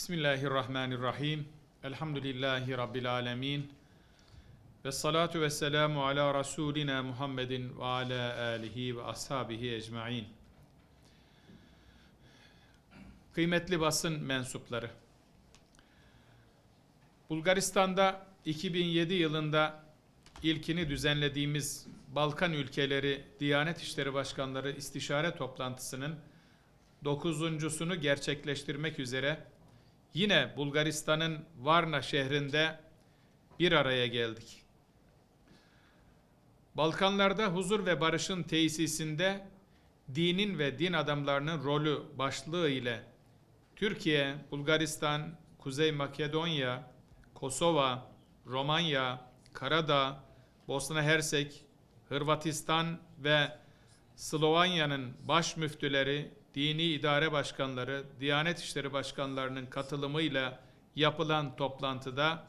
Bismillahirrahmanirrahim. Elhamdülillahi Rabbil alemin. Ve salatu ve selamu ala Resulina Muhammedin ve ala alihi ve ashabihi ecmain. Kıymetli basın mensupları. Bulgaristan'da 2007 yılında ilkini düzenlediğimiz Balkan ülkeleri Diyanet İşleri Başkanları istişare toplantısının dokuzuncusunu gerçekleştirmek üzere yine Bulgaristan'ın Varna şehrinde bir araya geldik. Balkanlarda huzur ve barışın tesisinde dinin ve din adamlarının rolü başlığı ile Türkiye, Bulgaristan, Kuzey Makedonya, Kosova, Romanya, Karadağ, Bosna Hersek, Hırvatistan ve Slovanya'nın baş müftüleri, dini idare başkanları, Diyanet İşleri Başkanlarının katılımıyla yapılan toplantıda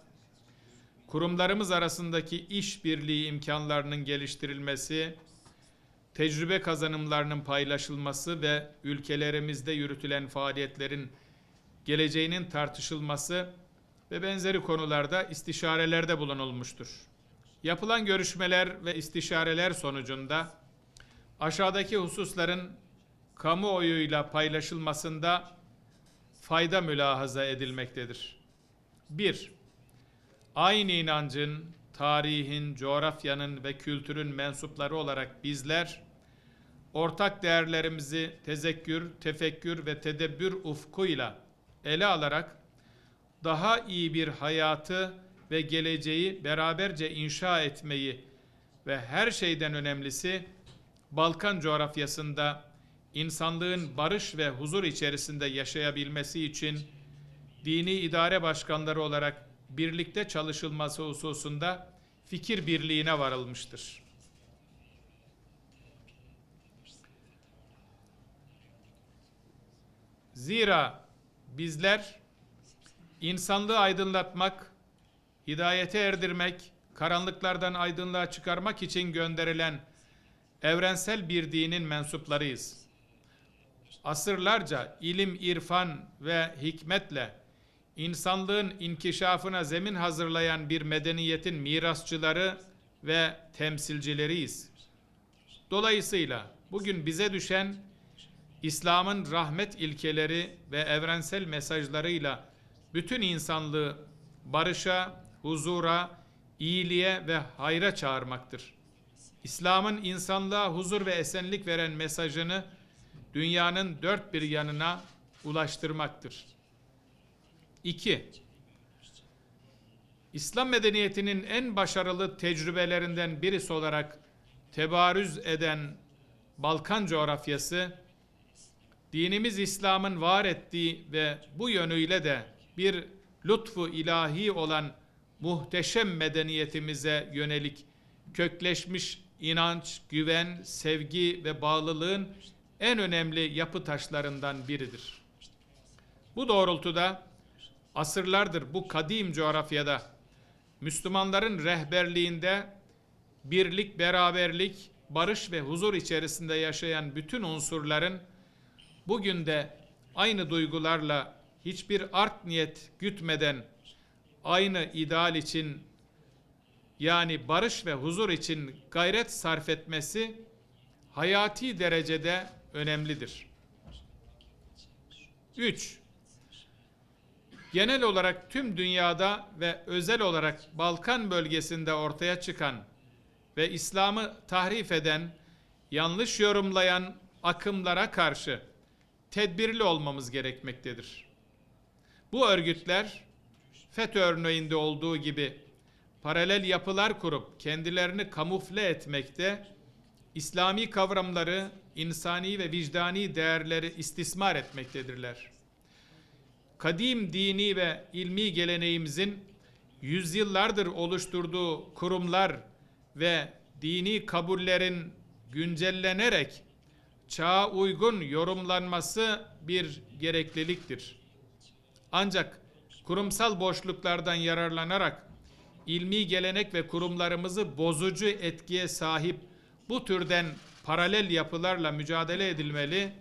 kurumlarımız arasındaki işbirliği imkanlarının geliştirilmesi, tecrübe kazanımlarının paylaşılması ve ülkelerimizde yürütülen faaliyetlerin geleceğinin tartışılması ve benzeri konularda istişarelerde bulunulmuştur. Yapılan görüşmeler ve istişareler sonucunda aşağıdaki hususların kamuoyuyla paylaşılmasında fayda mülahaza edilmektedir. 1. Aynı inancın, tarihin, coğrafyanın ve kültürün mensupları olarak bizler ortak değerlerimizi tezekkür, tefekkür ve tedebbür ufkuyla ele alarak daha iyi bir hayatı ve geleceği beraberce inşa etmeyi ve her şeyden önemlisi Balkan coğrafyasında insanlığın barış ve huzur içerisinde yaşayabilmesi için dini idare başkanları olarak birlikte çalışılması hususunda fikir birliğine varılmıştır. Zira bizler insanlığı aydınlatmak, hidayete erdirmek, karanlıklardan aydınlığa çıkarmak için gönderilen evrensel bir dinin mensuplarıyız. Asırlarca ilim, irfan ve hikmetle insanlığın inkişafına zemin hazırlayan bir medeniyetin mirasçıları ve temsilcileriyiz. Dolayısıyla bugün bize düşen İslam'ın rahmet ilkeleri ve evrensel mesajlarıyla bütün insanlığı barışa, huzura, iyiliğe ve hayra çağırmaktır. İslam'ın insanlığa huzur ve esenlik veren mesajını dünyanın dört bir yanına ulaştırmaktır. 2. İslam medeniyetinin en başarılı tecrübelerinden birisi olarak tebarüz eden Balkan coğrafyası, dinimiz İslam'ın var ettiği ve bu yönüyle de bir lütfu ilahi olan muhteşem medeniyetimize yönelik kökleşmiş inanç, güven, sevgi ve bağlılığın en önemli yapı taşlarından biridir. Bu doğrultuda asırlardır bu kadim coğrafyada Müslümanların rehberliğinde birlik, beraberlik, barış ve huzur içerisinde yaşayan bütün unsurların bugün de aynı duygularla hiçbir art niyet gütmeden aynı ideal için yani barış ve huzur için gayret sarf etmesi hayati derecede önemlidir. 3. Genel olarak tüm dünyada ve özel olarak Balkan bölgesinde ortaya çıkan ve İslam'ı tahrif eden, yanlış yorumlayan akımlara karşı tedbirli olmamız gerekmektedir. Bu örgütler FETÖ örneğinde olduğu gibi paralel yapılar kurup kendilerini kamufle etmekte, İslami kavramları, insani ve vicdani değerleri istismar etmektedirler. Kadim dini ve ilmi geleneğimizin yüzyıllardır oluşturduğu kurumlar ve dini kabullerin güncellenerek çağa uygun yorumlanması bir gerekliliktir. Ancak kurumsal boşluklardan yararlanarak ilmi gelenek ve kurumlarımızı bozucu etkiye sahip bu türden paralel yapılarla mücadele edilmeli,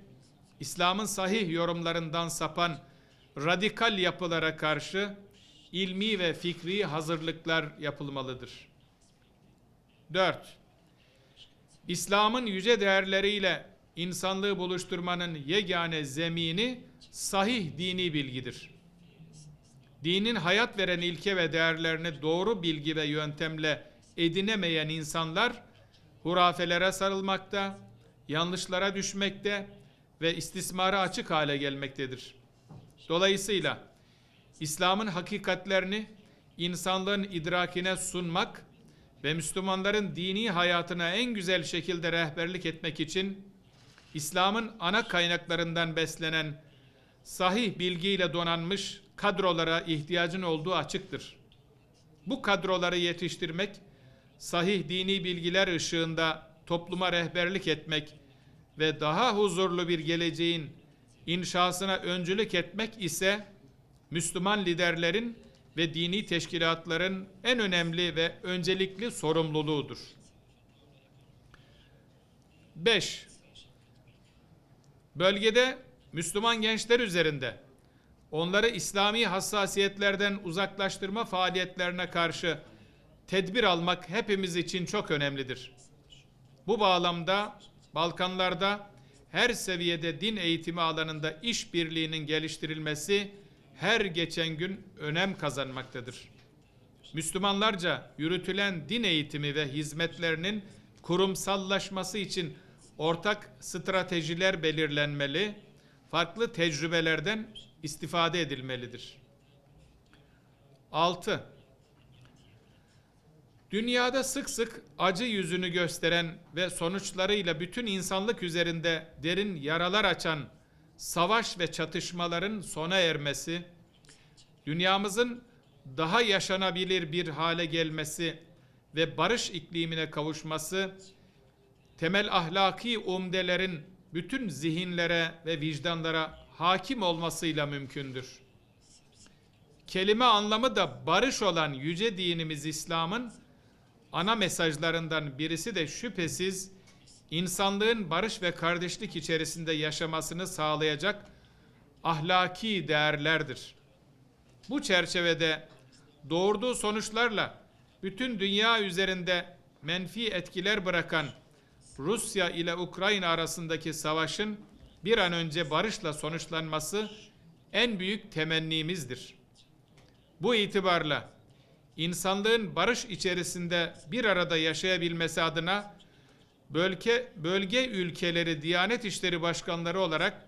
İslam'ın sahih yorumlarından sapan radikal yapılara karşı ilmi ve fikri hazırlıklar yapılmalıdır. 4. İslam'ın yüce değerleriyle insanlığı buluşturmanın yegane zemini sahih dini bilgidir. Dinin hayat veren ilke ve değerlerini doğru bilgi ve yöntemle edinemeyen insanlar hurafelere sarılmakta, yanlışlara düşmekte ve istismara açık hale gelmektedir. Dolayısıyla İslam'ın hakikatlerini insanlığın idrakine sunmak ve Müslümanların dini hayatına en güzel şekilde rehberlik etmek için İslam'ın ana kaynaklarından beslenen sahih bilgiyle donanmış kadrolara ihtiyacın olduğu açıktır. Bu kadroları yetiştirmek, sahih dini bilgiler ışığında topluma rehberlik etmek ve daha huzurlu bir geleceğin inşasına öncülük etmek ise Müslüman liderlerin ve dini teşkilatların en önemli ve öncelikli sorumluluğudur. 5. Bölgede Müslüman gençler üzerinde onları İslami hassasiyetlerden uzaklaştırma faaliyetlerine karşı tedbir almak hepimiz için çok önemlidir. Bu bağlamda Balkanlarda her seviyede din eğitimi alanında işbirliğinin geliştirilmesi her geçen gün önem kazanmaktadır. Müslümanlarca yürütülen din eğitimi ve hizmetlerinin kurumsallaşması için ortak stratejiler belirlenmeli, farklı tecrübelerden istifade edilmelidir. 6. Dünyada sık sık acı yüzünü gösteren ve sonuçlarıyla bütün insanlık üzerinde derin yaralar açan savaş ve çatışmaların sona ermesi, dünyamızın daha yaşanabilir bir hale gelmesi ve barış iklimine kavuşması, temel ahlaki umdelerin bütün zihinlere ve vicdanlara hakim olmasıyla mümkündür. Kelime anlamı da barış olan yüce dinimiz İslam'ın ana mesajlarından birisi de şüphesiz insanlığın barış ve kardeşlik içerisinde yaşamasını sağlayacak ahlaki değerlerdir. Bu çerçevede doğurduğu sonuçlarla bütün dünya üzerinde menfi etkiler bırakan Rusya ile Ukrayna arasındaki savaşın bir an önce barışla sonuçlanması en büyük temennimizdir. Bu itibarla insanlığın barış içerisinde bir arada yaşayabilmesi adına bölge, bölge ülkeleri Diyanet İşleri Başkanları olarak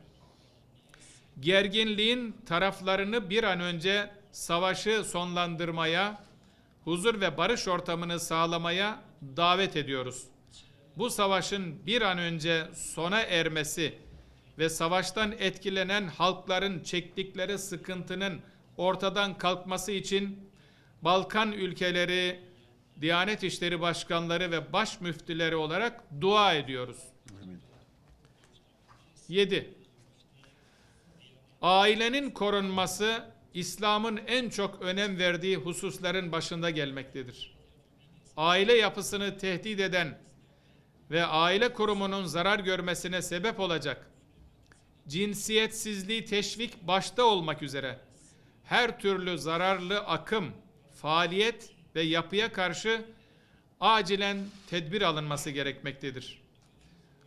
gerginliğin taraflarını bir an önce savaşı sonlandırmaya, huzur ve barış ortamını sağlamaya davet ediyoruz. Bu savaşın bir an önce sona ermesi ve savaştan etkilenen halkların çektikleri sıkıntının ortadan kalkması için Balkan ülkeleri, Diyanet İşleri Başkanları ve baş müftüleri olarak dua ediyoruz. 7. Ailenin korunması İslam'ın en çok önem verdiği hususların başında gelmektedir. Aile yapısını tehdit eden ve aile kurumunun zarar görmesine sebep olacak cinsiyetsizliği teşvik başta olmak üzere her türlü zararlı akım, faaliyet ve yapıya karşı acilen tedbir alınması gerekmektedir.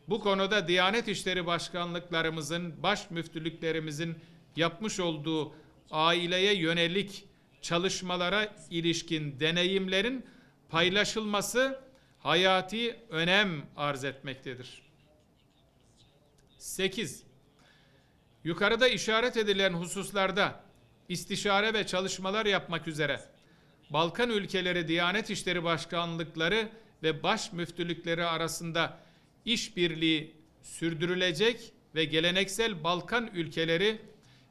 Bu konuda Diyanet İşleri Başkanlıklarımızın, baş müftülüklerimizin yapmış olduğu aileye yönelik çalışmalara ilişkin deneyimlerin paylaşılması hayati önem arz etmektedir. 8. Yukarıda işaret edilen hususlarda istişare ve çalışmalar yapmak üzere Balkan ülkeleri Diyanet İşleri Başkanlıkları ve baş müftülükleri arasında işbirliği sürdürülecek ve geleneksel Balkan ülkeleri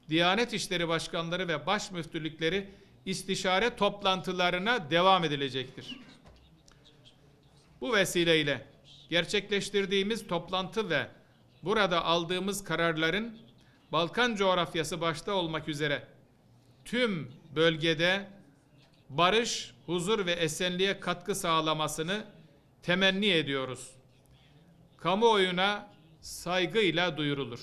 Diyanet İşleri Başkanları ve baş müftülükleri istişare toplantılarına devam edilecektir. Bu vesileyle gerçekleştirdiğimiz toplantı ve burada aldığımız kararların Balkan coğrafyası başta olmak üzere tüm bölgede barış, huzur ve esenliğe katkı sağlamasını temenni ediyoruz. Kamuoyuna saygıyla duyurulur.